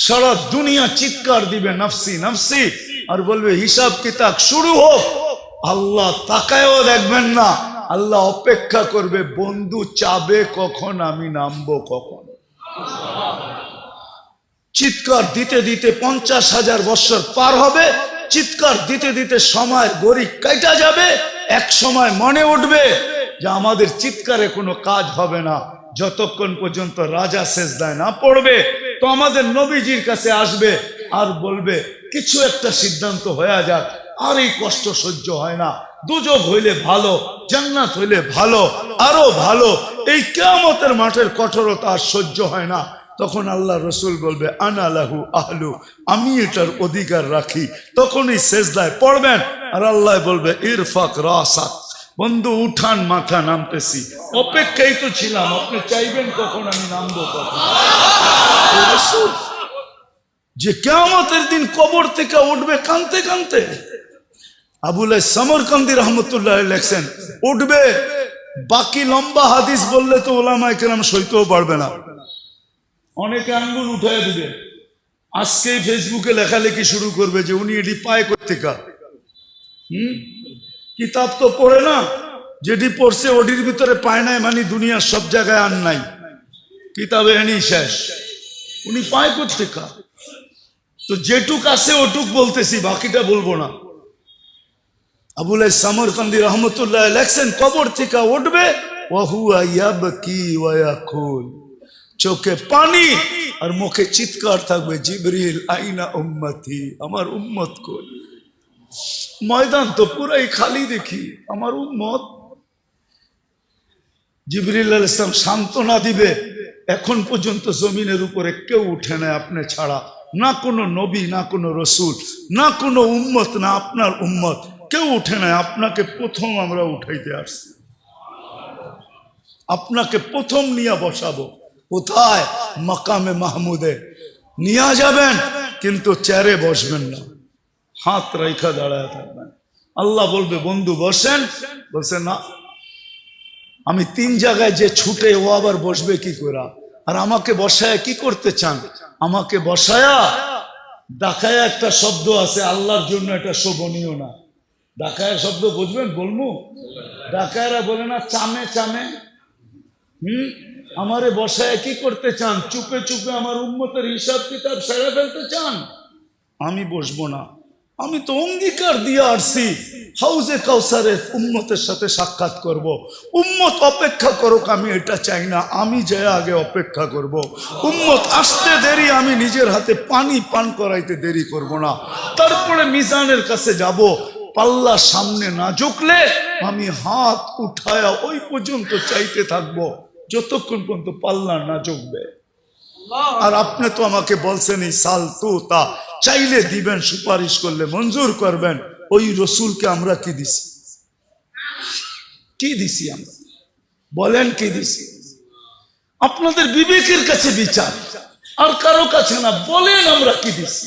সারা দুনিয়া চিৎকার দিবে, নফসি নফসি, আর বলবে, হিসাব কিতাব শুরু হোক। আল্লাহ তাকায়ও দেখবেন না। আল্লাহ অপেক্ষা করবে, বন্ধু চাবে কখন, আমি নামবো কখন। চিৎকার দিতে দিতে পঞ্চাশ হাজার বছর পার হবে। চিৎকার দিতে দিতে সময় গড়ি কাইটা যাবে। এক সময় মনে উঠবে যে আমাদের চিৎকারে কোনো কাজ হবে না। যতক্ষণ পর্যন্ত রাজা সেজদায় না পড়বে তো আমাদের নবীজির কাছে আসবে আর বলবে, কিছু একটা সিদ্ধান্ত হয়ে যাক, আর এই কষ্ট সহ্য হয় না। দুযোগ হইলে ভালো, জান্নাত হইলে ভালো, আরও ভালো। এই কেয়ামতের মাঠের কঠোরতা আর সহ্য হয় না। তখন আল্লাহ রসুল বলবে আনালাহু আহলু, আমি এটার অধিকার রাখি। তখনই শেষদায় পড়বেন, আর আল্লাহ বলবে, ইরফাক রাসাক, বন্ধু, উঠান মাথা নামতেছি। অপেক্ষাই তো ছিলাম, আপনি চাইবেন কখন আমি নামবো কখন? যে কেমতের দিন কবর থেকে উঠবে কানতে কানতে আবুল সমরকান্দি রহমতুল্লাহ লেখছেন, উঠবে। বাকি লম্বা হাদিস বললে তো ওলামায় কেরাম সইতেও পারবে না। অনেকে আঙ্গুল উঠায় দিবে। আজকেই ফেসবুকে লেখালেখি শুরু করবে যে উনি এটি পায় কোথেকা হুম? কিতাব তো পড়ে না, যেটি পড়ছে ওটির ভিতরে পায় নাই মানে দুনিয়ার সব জায়গায় আর নাই। কিতাবে এনি শেষ। উনি পায় কোথেকা তো যেটুক আছে ওটুক বলতেছি, বাকিটা বলব না। আবুল সামরকান্দি রহমতুল্লাহ লেখছেন, কবর থেকে উঠবে চোখে পানি আর মুখে চিৎকার থাকবে, জিবরিল, আইনা উম্মতি, আমার উম্মত কই? ময়দান তো পুরাই খালি দেখি, আমার উম্মত। জিবরিল ইসলাম সান্ত্বনা দিবে এখন পর্যন্ত জমিনের উপরে কেউ উঠে না আপনি ছাড়া। না কোনো নবী, না কোনো রসুল, না কোনো উম্মত, না আপনার উম্মত। কেউ উঠে না আপনাকে প্রথম আমরা উঠাইতে আসছি। আপনাকে প্রথম নিয়ে বসাবো। কোথায়? মাকামে মাহমুদে। নিয়ে যাবেন, কিন্তু চেয়ারে বসবেন না। হাত রেখা দাঁড়ায় থাকবেন। আল্লাহ বলবে, বন্ধু, বসেন। বলছে, না। আমি তিন জায়গায় যে ছুটে ও আবার বসবে কি করে? আর আমাকে বসায় কি করতে চান? আমাকে বসায়া? ডাকায় একটা শব্দ আছে, আল্লাহর জন্য এটা শোভনীয় না। ডাকায় শব্দ বুঝবেন? বলব ডাকায়রা বলে না, চামে চামে। হুম? আমারে বসায় কি করতে চান? চুপে চুপে আমার উন্মতের হিসাব কিতাব সেরে ফেলতে চান? আমি বসবো না। আমি তো অঙ্গীকার দিয়ে আসছি। হাউজে কাউসারের উম্মতের সাথে সাক্ষাৎ করব। উম্মত অপেক্ষা করুক আমি এটা চাই না। আমি যে আগে অপেক্ষা করব। উম্মত আসতে দেরি আমি নিজের হাতে পানি পান করাইতে দেরি করব না। তারপরে মিজানের কাছে যাব। পাল্লা সামনে না ঝুঁকলে আমি হাত উঠায়া ওই পর্যন্ত চাইতে থাকব। যতক্ষণ পর্যন্ত পাল্লা না ঝুঁকবে। আর আপনি তো আমাকে বলছেন এই সাল তো তা। চাইলে দিবেন, সুপারিশ করলে মঞ্জুর করবেন। ওই রসুলকে আমরা কি দিছি? কি দিছি আমরা? বলেন কি দিছি? আপনাদের বিবেকের কাছে বিচার। আর কারও কাছে না, বলেন আমরা কি দিছি?